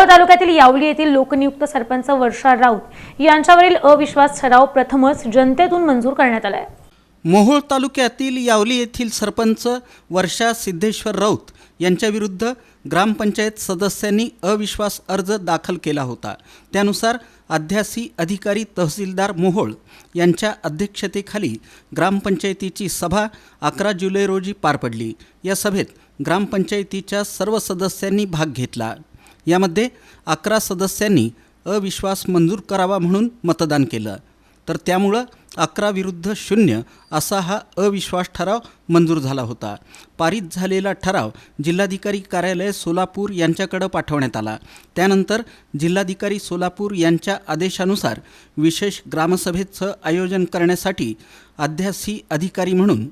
मोहोळ तालुक्यातील यावली येथील लोकनियुक्त सरपंच वर्षा राऊत यांच्यावरील अविश्वास ठराव प्रथमच जनतेतून मंजूर करण्यात आलाय. मोहोळ तालुक्यातील यावली येथील सरपंच वर्षा सिद्धेश्वर राऊत यांच्याविरुद्ध ग्रामपंचायत सदस्यांनी अविश्वास अर्ज दाखल केला होता. त्यानुसार अध्यासी अधिकारी तहसीलदार मोहोळ यांच्या अध्यक्षतेखाली ग्रामपंचायतीची सभा अकरा जुलै रोजी पार पडली. या सभेत ग्रामपंचायतीच्या सर्व सदस्यांनी भाग घेतला. यामध्ये अकरा सदस्यांनी अविश्वास मंजूर करावा म्हणून मतदान केलं. तर त्यामुळं अकरा विरुद्ध शून्य असा हा अविश्वास ठराव मंजूर झाला होता. पारित झालेला ठराव जिल्हाधिकारी कार्यालय सोलापूर यांच्याकडं पाठवण्यात आला. त्यानंतर जिल्हाधिकारी सोलापूर यांच्या आदेशानुसार विशेष ग्रामसभेचं आयोजन करण्यासाठी अध्यासी अधिकारी म्हणून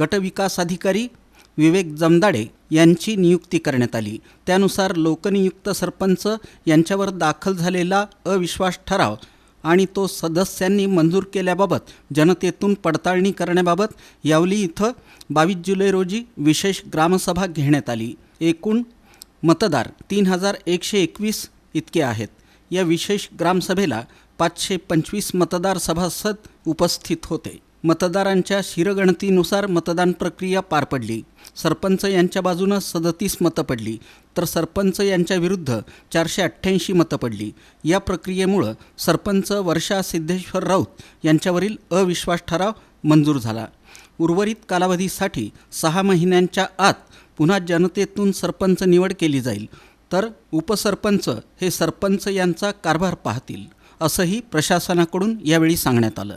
गटविकास अधिकारी विवेक जमदाडे यांची नियुक्ती करण्यात आली. त्यानुसार लोकनियुक्त सरपंच यांच्यावर दाखल झालेला अविश्वास ठराव आणि तो सदस्यांनी मंजूर केल्याबाबत जनतेतून पडताळणी करण्याबाबत यावली इथं बावीस जुलै रोजी विशेष ग्रामसभा घेण्यात आली. एकूण मतदार तीन हजार एकशे एकवीस इतके आहेत. या विशेष ग्रामसभेला पाचशे पंचवीस मतदार सभासद उपस्थित होते. मतदारांच्या शिरगणतीनुसार मतदान प्रक्रिया पार पडली. सरपंच यांच्या बाजूनं सदतीस मतं पडली. तर सरपंच यांच्या विरुद्ध चारशे अठ्ठ्याऐंशी मतं पडली. या प्रक्रियेमुळं सरपंच वर्षा सिद्धेश्वर राऊत यांच्यावरील अविश्वास ठराव मंजूर झाला. उर्वरित कालावधीसाठी सहा महिन्यांच्या आत पुन्हा जनतेतून सरपंच निवड केली जाईल. तर उपसरपंच हे सरपंच यांचा कारभार पाहतील असंही प्रशासनाकडून यावेळी सांगण्यात आलं.